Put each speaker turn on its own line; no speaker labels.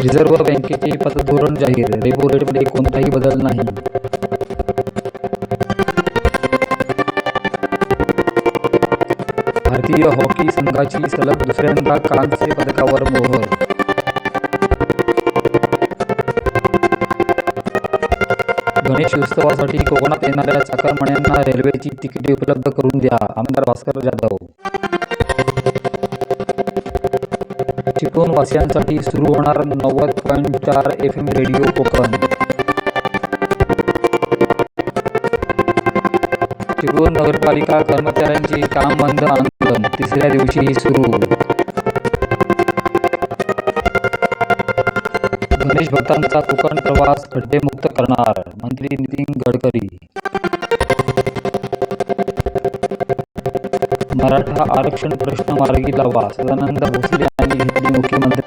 Reserve बँकेचे पतधोरण जाहीर, रेपो रेटमध्ये कोणताही बदल नाही. भारतीय हॉकी संघाची सलग दुसऱ्यांदा कांस्य पदकावर मोहर. गणेशोत्सवासाठी कोकणात येणाऱ्या चाकरमान्यांना रेल्वेची तिकिटे उपलब्ध करून द्या, आमदार भास्कर जाधव. चिपळूणवासियांसाठी सुरू होणार नव्वद पॉईंट चार एफएम रेडिओ कोकण. चिपळूण नगरपालिका कर्मचाऱ्यांची काम बंद आंदोलन तिसऱ्या दिवशीही सुरू. गणेश भक्तांचा कोकण प्रवास खड्डेमुक्त करणार मंत्री नितीन गडकरी. मराठा आरक्षण प्रश्न मार्गी लावा सदानंद भोसले ಮುಖ್ಯಮಂತ್ರಿ